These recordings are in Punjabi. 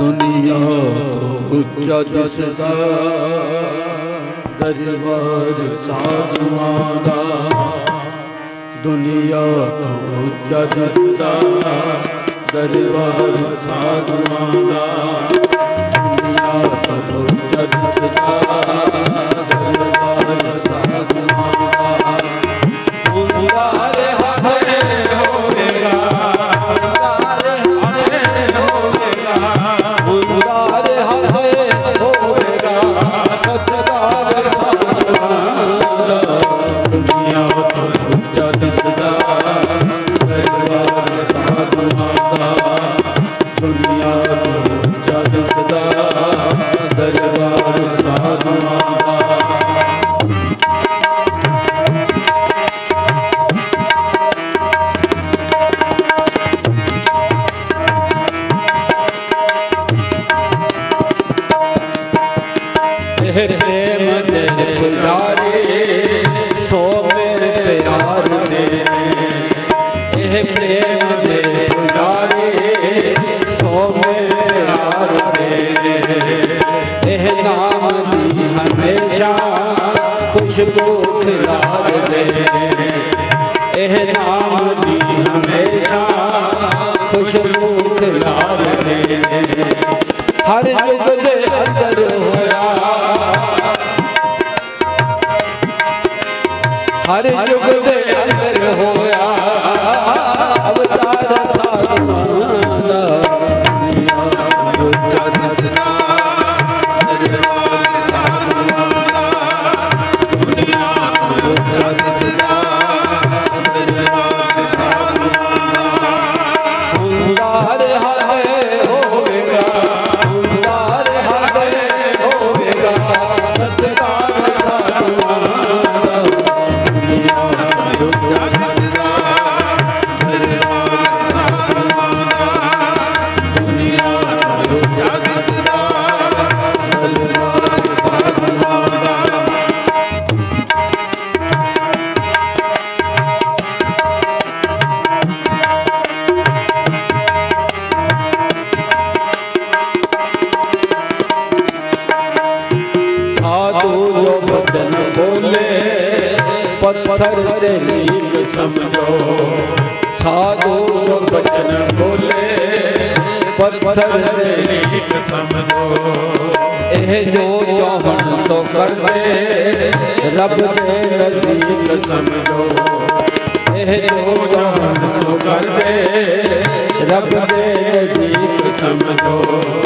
ਦੁਨੀਆ ਤੋਂ ਉੱਚਾ ਦਿਸਦਾ ਦਰਬਾਰ ਸਾਧੂਆਂ ਦਾ, ਦੁਨੀਆ ਤੋਂ ਉੱਚਾ ਦਿਸਦਾ ਦਰਬਾਰ ਸਾਧੂਆਂ ਦਾ, ਦੁਨੀਆ ਤੋਂ ਉੱਚਾ ਦਿਸਦਾ ਪਿਆਰ ਦੇ ਇਹ ਪ੍ਰੇਮ ਦੇ ਪੁਜਾਰੀ ਸੋ ਮੇਰੇ ਪਿਆਰ ਦੇ ਇਹ ਨਾਮ ਦੀ ਹਮੇਸ਼ਾ ਖੁਸ਼ਬੂ ਖਿਲਾਰ ਦੇ ਇਹ ਨਾਮ ਦੀ ਹਮੇਸ਼ਾ ਖੁਸ਼ਬੂ ਖਿਲਾਰ ਦੇ ਹਰ ਹਰ ਯੁਗ ਦੇ ਅੰਦਰ ਹੋਇਆ ਪੱਥਰ ਤੇ ਲੀਕ ਸਮਝੋ ਸਾਧੂ ਜੋ ਬਚਨ ਬੋਲੇ, ਪੱਥਰ ਤੇ ਲੀਕ ਸਮਝੋ। ਇਹ ਜੋ ਚਾਹਣ ਸੋ ਕਰਦੇ, ਰੱਬ ਦੇ ਨਜ਼ਦੀਕ ਸਮਝੋ। ਇਹ ਜੋ ਚਾਹਣ ਸੋ ਕਰਦੇ, ਰੱਬ ਦੇ ਨਜ਼ਦੀਕ ਸਮਝੋ।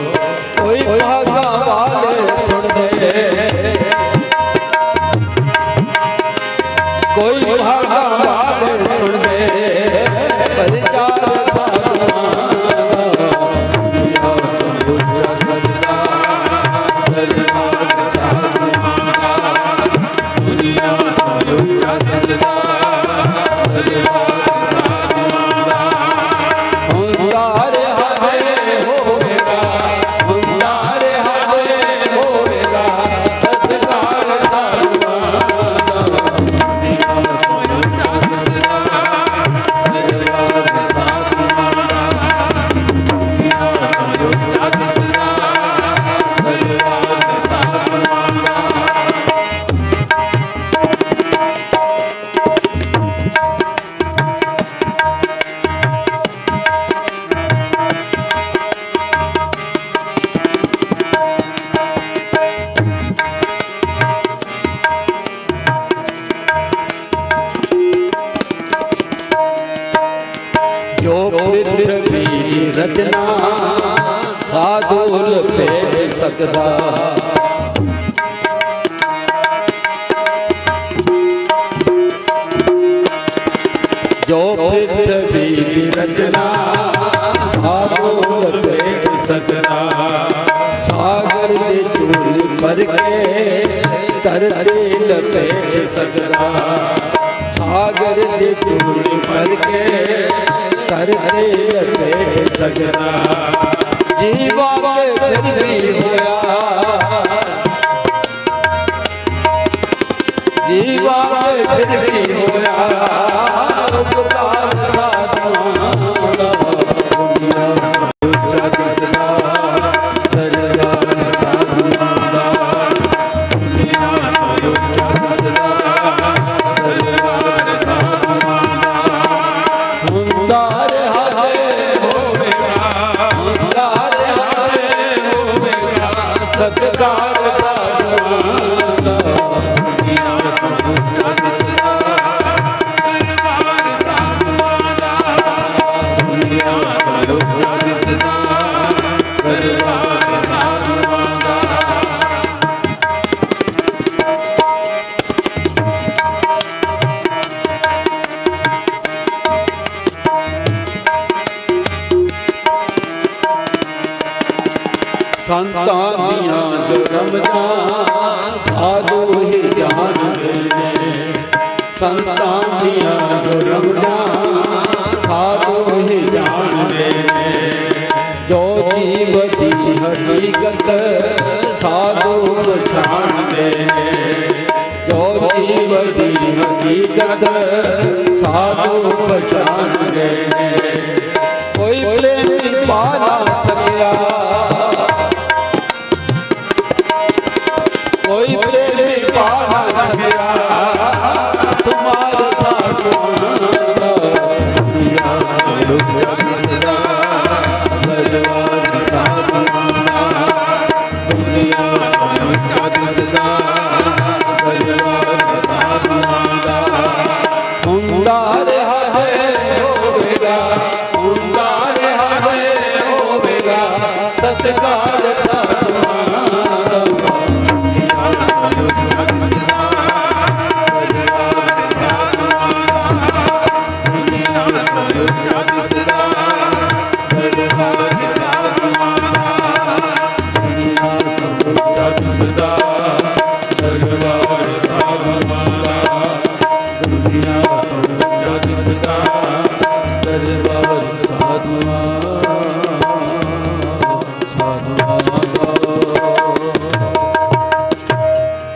ਜੋ ਪ੍ਰਿਥਵੀ ਦੀ ਰਚਨਾ ਸਾਧੂ ਲਪੇਟ ਸਕਦਾ। ਜੋ ਪ੍ਰਿਥਵੀ ਦੀ ਰਚਨਾ ਸਾਧੂ ਲਪੇਟ ਸਕਦਾ। ਸਾਗਰ ਦੇ ਚੂਲ ਭਰ ਕੇ ਧਰਤੀ ਲਪੇਟ ਸਕਦਾ। ਸਾਗਰ ਦੇ ਚੂਲ ਭਰ ਕੇ ਧਰਤੀ ਲਪੇਟ ਸਕਦਾ ਜੀਵਾ ਤੇ ਫਿਰ ਵੀ ਹੋਇਆ ਜੀਵਾ ਤੇ ਫਿਰ ਵੀ ਹੋਇਆ ਸੰਤਾਂ ਦੀਆਂ ਜੋ ਰਮਜਾਂ ਸਾਧੂ ਹੀ ਜਾਣਦੇ ਨੇ। ਸੰਤਾਂ ਦੀਆਂ ਜੋ ਰਮਜਾਂ ਸਾਧੂ ਹੀ ਜਾਣਦੇ ਨੇ। ਜੋ ਜੀਵ ਦੀ ਹਕੀਕਤ ਸਾਧੂ ਪਛਾਣਦੇ ਨੇ। ਜੋ ਜੀਵ ਦੀ ਹਕੀਕਤ ਸਾਧੂ ਪਛਾਣਦੇ ਨੇ। ઉદાર